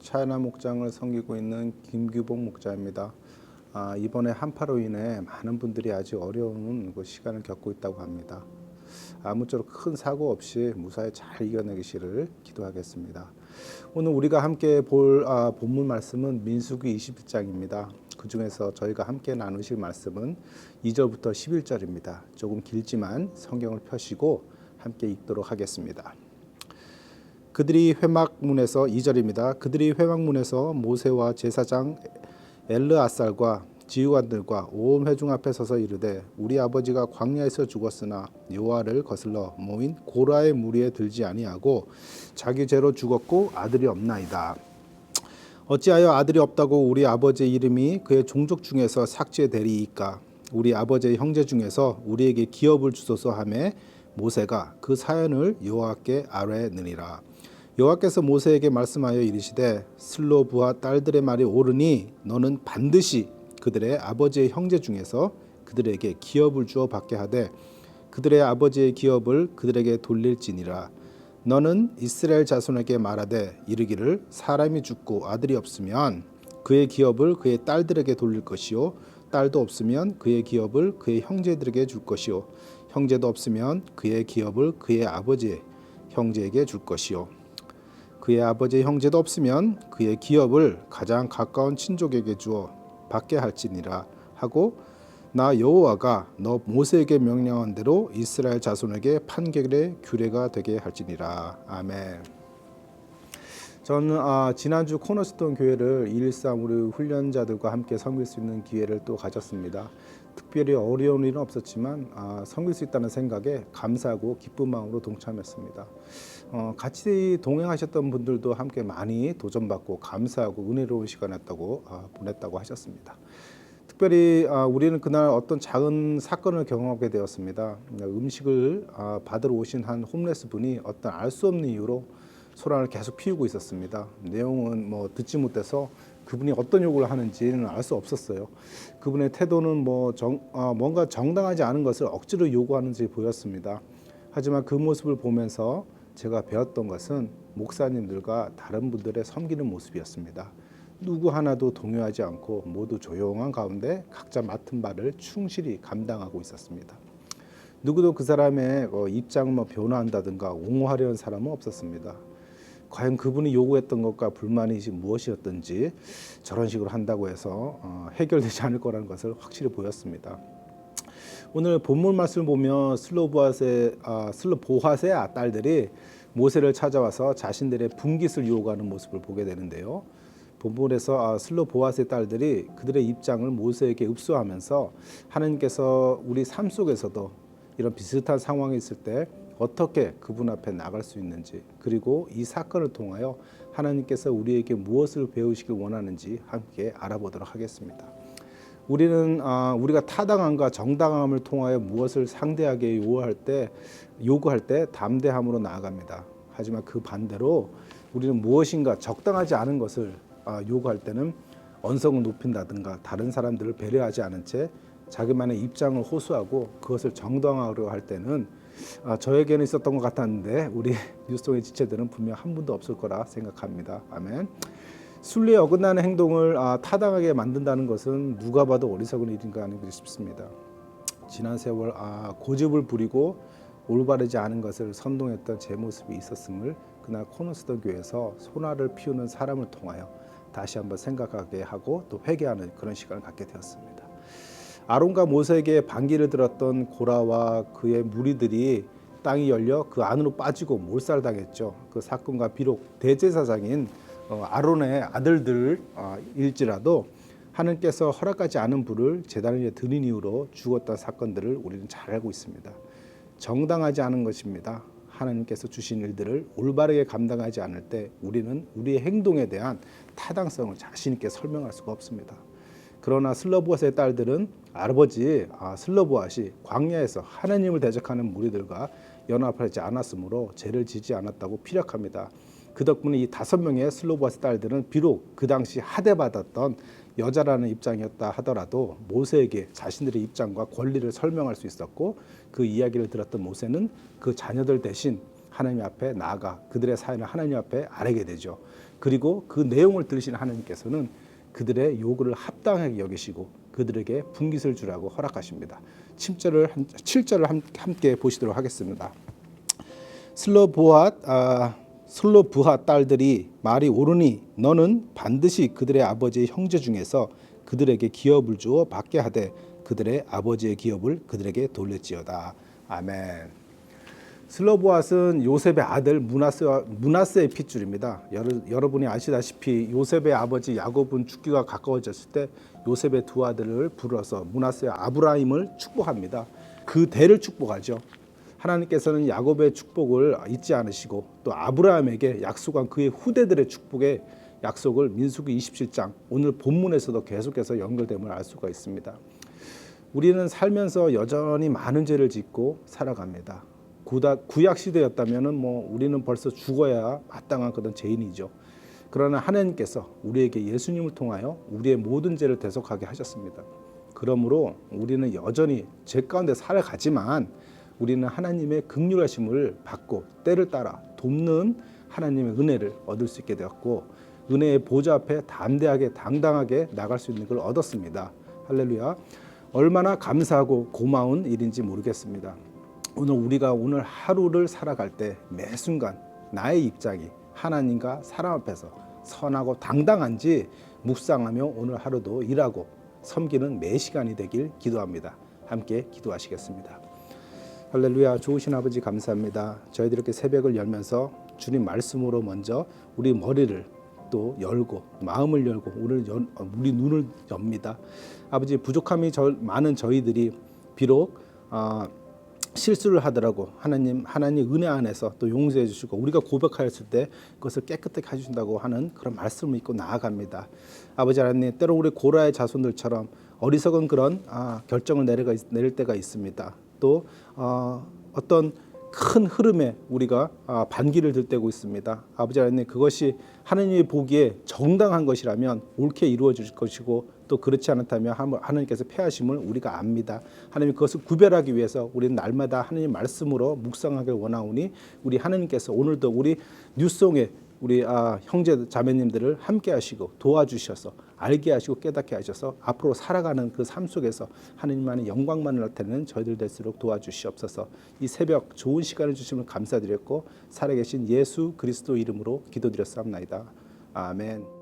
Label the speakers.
Speaker 1: 차이나 목장을 섬기고 있는 김규봉 목자입니다. 아, 이번에 한파로 인해 많은 분들이 아직 어려운 그 시간을 겪고 있다고 합니다. 아무쪼록 큰 사고 없이 무사히 잘 이겨내기를 기도하겠습니다. 오늘 우리가 함께 볼 아, 본문 말씀은 민수기 21장입니다. 그 중에서 저희가 함께 나누실 말씀은 2절부터 11절입니다. 조금 길지만 성경을 펴시고 함께 읽도록 하겠습니다. 그들이 회막문에서 2절입니다. 그들이 회막문에서 모세와 제사장 엘르아살과 지휘관들과 온 회중 앞에 서서 이르되 우리 아버지가 광야에서 죽었으나 여호와를 거슬러 모인 고라의 무리에 들지 아니하고 자기 죄로 죽었고 아들이 없나이다. 어찌하여 아들이 없다고 우리 아버지의 이름이 그의 종족 중에서 삭제되리이까 우리 아버지의 형제 중에서 우리에게 기업을 주소서 하매 모세가 그 사연을 여호와께 아뢰느니라 여호와께서 모세에게 말씀하여 이르시되 슬로 부하 딸들의 말이 옳으니 너는 반드시 그들의 아버지의 형제 중에서 그들에게 기업을 주어 받게 하되 그들의 아버지의 기업을 그들에게 돌릴지니라. 너는 이스라엘 자손에게 말하되 이르기를 사람이 죽고 아들이 없으면 그의 기업을 그의 딸들에게 돌릴 것이요 딸도 없으면 그의 기업을 그의 형제들에게 줄 것이요 형제도 없으면 그의 기업을 그의 아버지의 형제에게 줄 것이요 그의 아버지의 형제도 없으면 그의 기업을 가장 가까운 친족에게 주어 받게 할지니라 하고 나 여호와가 너 모세에게 명령한 대로 이스라엘 자손에게 판결의 규례가 되게 할지니라 아멘. 저는 아, 지난주 코너스톤 교회를 213 우리 훈련자들과 함께 섬길 수 있는 기회를 또 가졌습니다. 특별히 어려운 일은 없었지만 아, 섬길 수 있다는 생각에 감사하고 기쁜 마음으로 동참했습니다. 어, 같이 동행하셨던 분들도 함께 많이 도전받고 감사하고 은혜로운 시간이었다고 아, 보냈다고 하셨습니다. 특별히 아, 우리는 그날 어떤 작은 사건을 경험하게 되었습니다. 음식을 아, 받으러 오신 한 홈레스 분이 어떤 알 수 없는 이유로 소란을 계속 피우고 있었습니다. 내용은 뭐 듣지 못해서 그분이 어떤 요구를 하는지는 알 수 없었어요. 그분의 태도는 뭐 정, 아, 뭔가 정당하지 않은 것을 억지로 요구하는지 보였습니다. 하지만 그 모습을 보면서 제가 배웠던 것은 목사님들과 다른 분들의 섬기는 모습이었습니다. 누구 하나도 동요하지 않고 모두 조용한 가운데 각자 맡은 바를 충실히 감당하고 있었습니다. 누구도 그 사람의 어, 입장을 뭐 변화한다든가 옹호하려는 사람은 없었습니다. 과연 그분이 요구했던 것과 불만이 무엇이었던지 저런 식으로 한다고 해서 어, 해결되지 않을 거라는 것을 확실히 보였습니다. 오늘 본문 말씀을 보면 슬로보아세 아, 슬로보하세 딸들이 모세를 찾아와서 자신들의 분깃을 요구하는 모습을 보게 되는데요. 본문에서 아, 슬로보아세 딸들이 그들의 입장을 모세에게 읍소하면서 하나님께서 우리 삶 속에서도 이런 비슷한 상황이 있을 때 어떻게 그분 앞에 나갈 수 있는지 그리고 이 사건을 통하여 하나님께서 우리에게 무엇을 배우시길 원하는지 함께 알아보도록 하겠습니다. 우리는 아, 우리가 타당함과 정당함을 통하여 무엇을 상대하게 요구할 때 요구할 때 담대함으로 나아갑니다. 하지만 그 반대로 우리는 무엇인가 적당하지 않은 것을 아, 요구할 때는 언성을 높인다든가 다른 사람들을 배려하지 않은 채 자기만의 입장을 호소하고 그것을 정당화하려 할 때는 아, 저에게는 있었던 것 같았는데 우리 뉴스통의 지체들은 분명 한 분도 없을 거라 생각합니다. 아멘. 순리에 어긋나는 행동을 아, 타당하게 만든다는 것은 누가 봐도 어리석은 일인가 아닌가 싶습니다. 지난 세월 아, 고집을 부리고 올바르지 않은 것을 선동했던 제 모습이 있었음을 그날 코너스턴 교회에서 소나를 피우는 사람을 통하여 다시 한번 생각하게 하고 또 회개하는 그런 시간을 갖게 되었습니다. 아론과 모세에게 반기를 들었던 고라와 그의 무리들이 땅이 열려 그 안으로 빠지고 몰살당했죠. 그 사건과 비록 대제사장인 어, 아론의 아들들일지라도 하나님께서 허락하지 않은 불을 제단 위에 드린 이후로 죽었던 사건들을 우리는 잘 알고 있습니다. 정당하지 않은 것입니다. 하나님께서 주신 일들을 올바르게 감당하지 않을 때 우리는 우리의 행동에 대한 타당성을 자신 있게 설명할 수가 없습니다. 그러나 슬로보아스의 딸들은 아버지 아, 슬로보아시 광야에서 하나님을 대적하는 무리들과 연합하지 않았으므로 죄를 지지 않았다고 피력합니다. 그 덕분에 이 다섯 명의 슬로보아스 딸들은 비록 그 당시 하대받았던 여자라는 입장이었다 하더라도 모세에게 자신들의 입장과 권리를 설명할 수 있었고 그 이야기를 들었던 모세는 그 자녀들 대신 하나님 앞에 나아가 그들의 사연을 하나님 앞에 아뢰게 되죠. 그리고 그 내용을 들으신 하나님께서는 그들의 요구를 합당하게 여기시고 그들에게 분깃을 주라고 허락하십니다. 7절을 7절을 함께 보시도록 하겠습니다. 슬로보아 아, 슬로부하 딸들이 말이 옳으니 너는 반드시 그들의 아버지의 형제 중에서 그들에게 기업을 주어 받게 하되 그들의 아버지의 기업을 그들에게 돌렸지어다. 아멘. 슬로보앗은 요셉의 아들 무나스와 무나스의 핏줄입니다. 여러, 여러 분이 아시다시피 요셉의 아버지 야곱은 죽기가 가까워졌을 때 요셉의 두 아들을 불러서 무나스의 아브라임을 축복합니다. 그 대를 축복하죠. 하나님께서는 야곱의 축복을 잊지 않으시고 또 아브라함에게 약속한 그의 후대들의 축복의 약속을 민수기 27장 오늘 본문에서도 계속해서 연결됨을 알 수가 있습니다. 우리는 살면서 여전히 많은 죄를 짓고 살아갑니다. 구약 시대였다면은 뭐 우리는 벌써 죽어야 마땅한 그런 죄인이죠. 그러나 하나님께서 우리에게 예수님을 통하여 우리의 모든 죄를 대속하게 하셨습니다. 그러므로 우리는 여전히 죄 가운데 살아가지만 우리는 하나님의 극률하심을 받고 때를 따라 돕는 하나님의 은혜를 얻을 수 있게 되었고 은혜의 보좌 앞에 담대하게 당당하게 나갈 수 있는 걸 얻었습니다. 할렐루야. 얼마나 감사하고 고마운 일인지 모르겠습니다. 오늘 우리가 오늘 하루를 살아갈 때 매 순간 나의 입장이 하나님과 사람 앞에서 선하고 당당한지 묵상하며 오늘 하루도 일하고 섬기는 매 시간이 되길 기도합니다. 함께 기도하시겠습니다. 할렐루야 좋으신 아버지 감사합니다. 저희들 이렇게 새벽을 열면서 주님 말씀으로 먼저 우리 머리를 또 열고 마음을 열고 오늘 연, 우리 눈을 엽니다. 아버지 부족함이 저, 많은 저희들이 비록 어, 실수를 하더라고 하나님 하나님 은혜 안에서 또 용서해 주시고 우리가 고백하였을 때 그것을 깨끗하게 해주신다고 하는 그런 말씀을 믿고 나아갑니다. 아버지 하나님 때로 우리 고라의 자손들처럼 어리석은 그런 아, 결정을 내려가, 내릴 때가 있습니다. 또 어, 어떤 큰 흐름에 우리가 아, 반기를 들때고 있습니다. 아버지 하나님 그것이 하나님이 보기에 정당한 것이라면 옳게 이루어질 것이고 또 그렇지 않다면 하나님께서 패하심을 우리가 압니다. 하나님 그것을 구별하기 위해서 우리는 날마다 하나님 말씀으로 묵상하길 원하오니 우리 하나님께서 오늘도 우리 뉴송에 우리 아, 형제 자매님들을 함께 하시고 도와주셔서 알게 하시고 깨닫게 하셔서 앞으로 살아가는 그 삶 속에서 하느님만의 영광만을 나타내는 저희들 될수록 도와주시옵소서. 이 새벽 좋은 시간을 주심을 감사드렸고 살아계신 예수 그리스도 이름으로 기도드렸사옵나이다. 아멘.